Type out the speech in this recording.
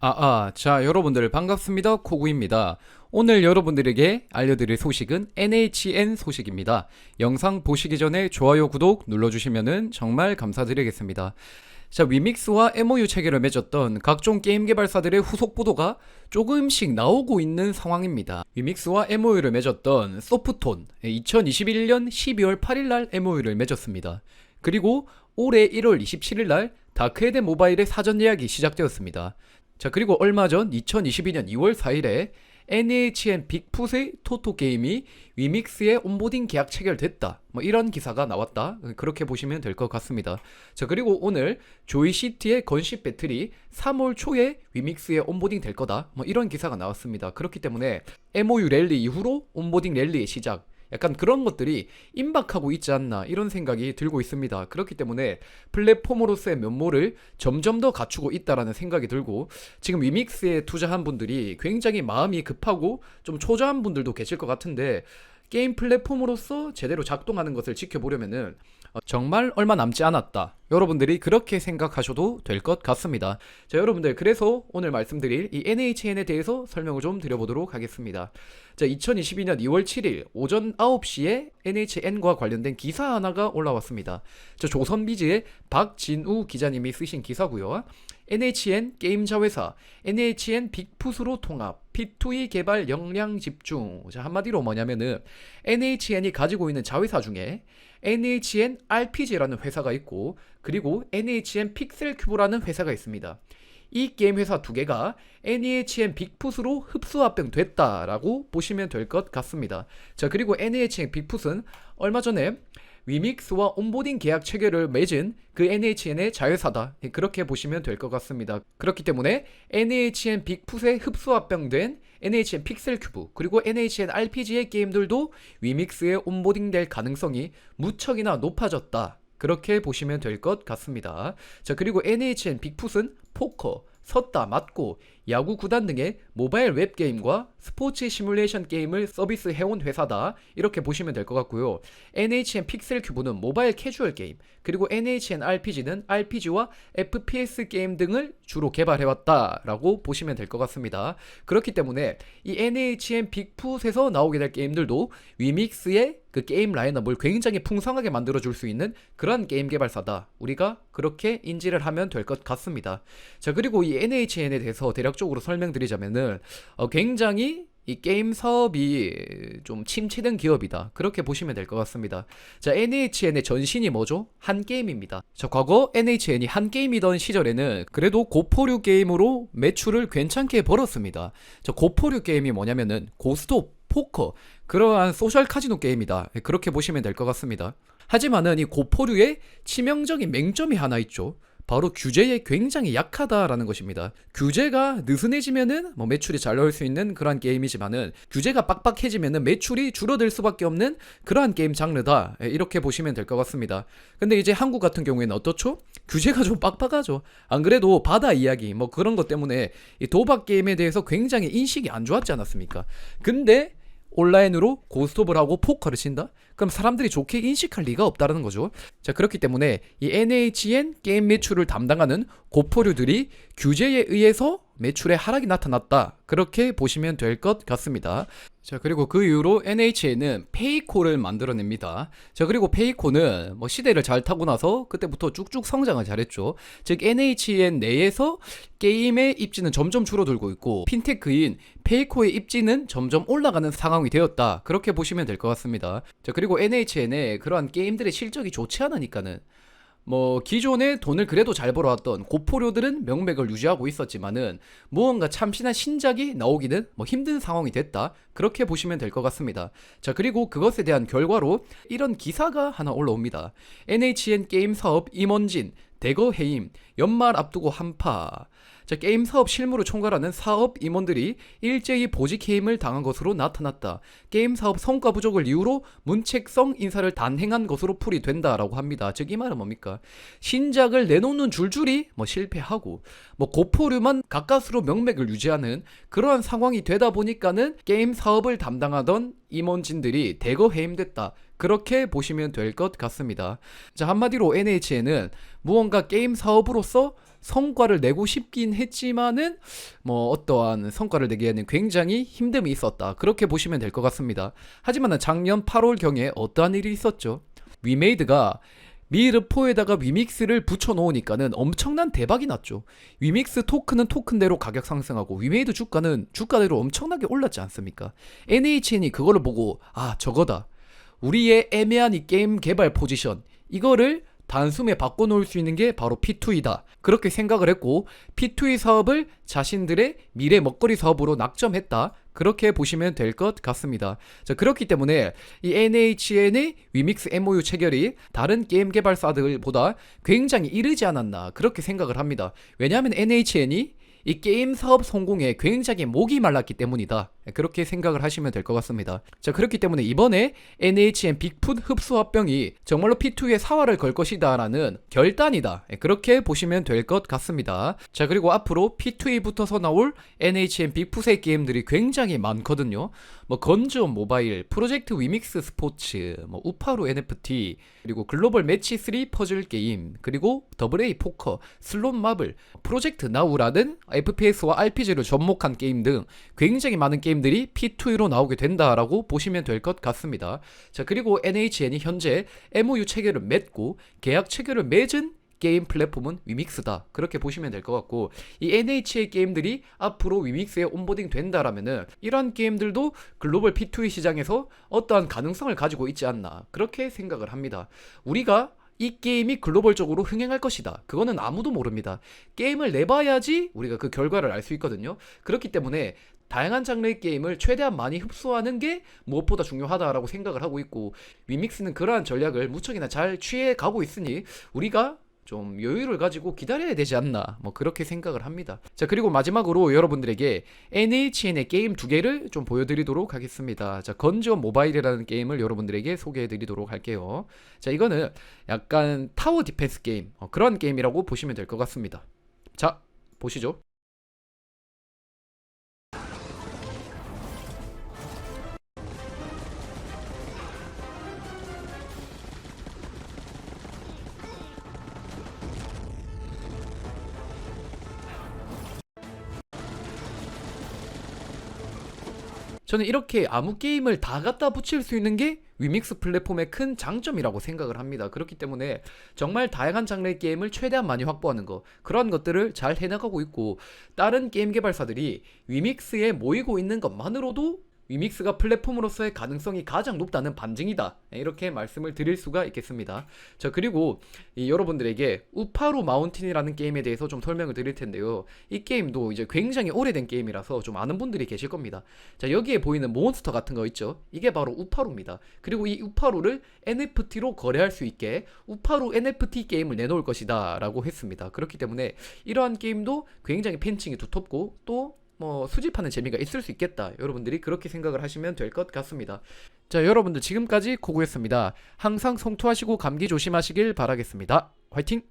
아, 아, 자, 여러분들 반갑습니다. 코구입니다. 오늘 여러분들에게 알려드릴 소식은 NHN 소식입니다. 영상 보시기 전에 좋아요, 구독 눌러주시면 정말 감사드리겠습니다. 자, 위믹스와 MOU 체계를 맺었던 각종 게임 개발사들의 후속 보도가 조금씩 나오고 있는 상황입니다. 위믹스와 MOU를 맺었던 소프톤, 2021년 12월 8일 날 MOU를 맺었습니다. 그리고 올해 1월 27일 날 다크헤드 모바일의 사전 예약이 시작되었습니다. 자, 그리고 얼마 전 2022년 2월 4일에 NHN 빅풋의 토토 게임이 위믹스의 온보딩 계약 체결됐다. 뭐 이런 기사가 나왔다. 그렇게 보시면 될 것 같습니다. 자, 그리고 오늘 조이시티의 건십 배틀이 3월 초에 위믹스에 온보딩 될 거다. 뭐 이런 기사가 나왔습니다. 그렇기 때문에 MOU 랠리 이후로 온보딩 랠리의 시작. 약간 그런 것들이 임박하고 있지 않나 이런 생각이 들고 있습니다. 그렇기 때문에 플랫폼으로서의 면모를 점점 더 갖추고 있다라는 생각이 들고 지금 위믹스에 투자한 분들이 굉장히 마음이 급하고 좀 초조한 분들도 계실 것 같은데 게임 플랫폼으로서 제대로 작동하는 것을 지켜보려면은 어, 정말 얼마 남지 않았다. 여러분들이 그렇게 생각하셔도 될 것 같습니다. 자, 여러분들 그래서 오늘 말씀드릴 이 NHN에 대해서 설명을 좀 드려보도록 하겠습니다. 자, 2022년 2월 7일 오전 9시에 NHN과 관련된 기사 하나가 올라왔습니다. 저 조선비즈의 박진우 기자님이 쓰신 기사고요. NHN 게임 자회사 NHN 빅풋으로 통합 P2E 개발 역량 집중. 자, 한마디로 뭐냐면은 NHN이 가지고 있는 자회사 중에 NHN RPG라는 회사가 있고 그리고 NHN 픽셀 큐브라는 회사가 있습니다. 이 게임 회사 두 개가 NHN 빅풋으로 흡수 합병됐다라고 보시면 될 것 같습니다. 자, 그리고 NHN 빅풋은 얼마 전에 위믹스와 온보딩 계약 체결을 맺은 그 NHN의 자회사다. 예, 그렇게 보시면 될 것 같습니다. 그렇기 때문에 NHN 빅풋에 흡수 합병된 NHN 픽셀 큐브 그리고 NHN RPG의 게임들도 위믹스에 온보딩 될 가능성이 무척이나 높아졌다. 그렇게 보시면 될 것 같습니다. 자, 그리고 NHN 빅풋은 포커, 섰다 맞고 야구 구단 등의 모바일 웹 게임과 스포츠 시뮬레이션 게임을 서비스해온 회사다 이렇게 보시면 될 것 같고요. NHN 픽셀 큐브는 모바일 캐주얼 게임 그리고 NHN RPG는 RPG와 FPS 게임 등을 주로 개발해왔다라고 보시면 될 것 같습니다. 그렇기 때문에 이 NHN 빅풋에서 나오게 될 게임들도 위믹스의 그 게임 라인업을 굉장히 풍성하게 만들어줄 수 있는 그런 게임 개발사다. 우리가 그렇게 인지를 하면 될 것 같습니다. 자 그리고 이 NHN에 대해서 대략 적으로 설명드리자면은 어, 굉장히 이 게임 사업이 좀 침체된 기업이다. 그렇게 보시면 될 것 같습니다. 자, NHN의 전신이 뭐죠? 한 게임입니다. 자, 과거 NHN이 한 게임이던 시절에는 그래도 고포류 게임으로 매출을 괜찮게 벌었습니다. 자, 고포류 게임이 뭐냐면은 고스톱, 포커, 그러한 소셜 카지노 게임이다. 그렇게 보시면 될 것 같습니다. 하지만은 이 고포류의 치명적인 맹점이 하나 있죠. 바로 규제에 굉장히 약하다라는 것입니다. 규제가 느슨해지면은 뭐 매출이 잘 나올 수 있는 그러한 게임이지만은 규제가 빡빡해지면은 매출이 줄어들 수밖에 없는 그러한 게임 장르다. 예, 이렇게 보시면 될 것 같습니다. 근데 이제 한국 같은 경우에는 어떻죠? 규제가 좀 빡빡하죠. 안 그래도 바다 이야기 뭐 그런 것 때문에 이 도박 게임에 대해서 굉장히 인식이 안 좋았지 않았습니까? 근데 온라인으로 고스톱을 하고 포커를 친다? 그럼 사람들이 좋게 인식할 리가 없다는 거죠. 자, 그렇기 때문에 이 NHN 게임 매출을 담당하는 고포류들이 규제에 의해서 매출의 하락이 나타났다. 그렇게 보시면 될 것 같습니다. 자, 그리고 그 이후로 NHN은 페이코를 만들어냅니다. 자, 그리고 페이코는 뭐 시대를 잘 타고 나서 그때부터 쭉쭉 성장을 잘했죠. 즉, NHN 내에서 게임의 입지는 점점 줄어들고 있고, 핀테크인 페이코의 입지는 점점 올라가는 상황이 되었다. 그렇게 보시면 될 것 같습니다. 자, 그리고 NHN의 그러한 게임들의 실적이 좋지 않으니까는 뭐 기존에 돈을 그래도 잘 벌어왔던 고포료들은 명맥을 유지하고 있었지만은 무언가 참신한 신작이 나오기는 뭐 힘든 상황이 됐다 그렇게 보시면 될 것 같습니다. 자 그리고 그것에 대한 결과로 이런 기사가 하나 올라옵니다. NHN 게임 사업 임원진 대거 해임 연말 앞두고 한파 자, 게임 사업 실무를 총괄하는 사업 임원들이 일제히 보직 해임을 당한 것으로 나타났다. 게임 사업 성과 부족을 이유로 문책성 인사를 단행한 것으로 풀이된다라고 합니다. 즉 이 말은 뭡니까? 신작을 내놓는 줄줄이 뭐 실패하고 뭐 고포류만 가까스로 명맥을 유지하는 그러한 상황이 되다 보니까는 게임 사업을 담당하던 임원진들이 대거 해임됐다. 그렇게 보시면 될 것 같습니다. 자, 한마디로 NHN은 무언가 게임 사업으로서 성과를 내고 싶긴 했지만은 뭐 어떠한 성과를 내기에는 굉장히 힘듦이 있었다. 그렇게 보시면 될 것 같습니다. 하지만 작년 8월 경에 어떠한 일이 있었죠? 위메이드가 미르포에다가 위믹스를 붙여 놓으니까는 엄청난 대박이 났죠. 위믹스 토큰은 토큰대로 가격 상승하고 위메이드 주가는 주가대로 엄청나게 올랐지 않습니까? NHN이 그거를 보고 아 저거다. 우리의 애매한 이 게임 개발 포지션 이거를 단숨에 바꿔놓을 수 있는 게 바로 P2E다. 그렇게 생각을 했고 P2E 사업을 자신들의 미래 먹거리 사업으로 낙점했다. 그렇게 보시면 될 것 같습니다. 자, 그렇기 때문에 이 NHN의 위믹스 MOU 체결이 다른 게임 개발사들보다 굉장히 이르지 않았나 그렇게 생각을 합니다. 왜냐하면 NHN이 이 게임 사업 성공에 굉장히 목이 말랐기 때문이다. 그렇게 생각을 하시면 될 것 같습니다. 자, 그렇기 때문에 이번에 NHN 빅풋 흡수 합병이 정말로 P2에 사활을 걸 것이다라는 결단이다. 그렇게 보시면 될 것 같습니다. 자, 그리고 앞으로 P2에 붙어서 나올 NHN 빅풋의 게임들이 굉장히 많거든요. 뭐 건조 모바일, 프로젝트 위믹스 스포츠, 뭐 우파루 NFT, 그리고 글로벌 매치 3 퍼즐 게임, 그리고 더블 A 포커, 슬롯 마블, 프로젝트 나우라는 FPS와 RPG를 접목한 게임 등 굉장히 많은 게임 들이 P2E로 나오게 된다라고 보시면 될 것 같습니다. 자, 그리고 NHN이 현재 MOU 체결을 맺고 계약 체결을 맺은 게임 플랫폼은 위믹스다. 그렇게 보시면 될 것 같고 이 NH의 게임들이 앞으로 위믹스에 온보딩 된다라면은 이러한 게임들도 글로벌 P2E 시장에서 어떠한 가능성을 가지고 있지 않나 그렇게 생각을 합니다. 우리가 이 게임이 글로벌적으로 흥행할 것이다. 그거는 아무도 모릅니다. 게임을 내봐야지 우리가 그 결과를 알 수 있거든요. 그렇기 때문에 다양한 장르의 게임을 최대한 많이 흡수하는 게 무엇보다 중요하다라고 생각을 하고 있고 위믹스는 그러한 전략을 무척이나 잘 취해 가고 있으니 우리가 좀 여유를 가지고 기다려야 되지 않나 뭐 그렇게 생각을 합니다. 자 그리고 마지막으로 여러분들에게 NHN의 게임 두 개를 좀 보여드리도록 하겠습니다. 자 건조 모바일이라는 게임을 여러분들에게 소개해드리도록 할게요. 자 이거는 약간 타워 디펜스 게임 어, 그런 게임이라고 보시면 될 것 같습니다. 자 보시죠. 저는 이렇게 아무 게임을 다 갖다 붙일 수 있는 게 위믹스 플랫폼의 큰 장점이라고 생각을 합니다. 그렇기 때문에 정말 다양한 장르의 게임을 최대한 많이 확보하는 거 그런 것들을 잘 해나가고 있고 다른 게임 개발사들이 위믹스에 모이고 있는 것만으로도 위믹스가 플랫폼으로서의 가능성이 가장 높다는 반증이다. 네, 이렇게 말씀을 드릴 수가 있겠습니다. 자, 그리고 이 여러분들에게 우파루 마운틴이라는 게임에 대해서 좀 설명을 드릴 텐데요. 이 게임도 이제 굉장히 오래된 게임이라서 좀 아는 분들이 계실 겁니다. 자, 여기에 보이는 몬스터 같은 거 있죠? 이게 바로 우파루입니다. 그리고 이 우파루를 NFT로 거래할 수 있게 우파루 NFT 게임을 내놓을 것이다. 라고 했습니다. 그렇기 때문에 이러한 게임도 굉장히 팬층이 두텁고 또 뭐 수집하는 재미가 있을 수 있겠다. 여러분들이 그렇게 생각을 하시면 될 것 같습니다. 자, 여러분들 지금까지 고고였습니다. 항상 성투하시고 감기 조심하시길 바라겠습니다. 화이팅!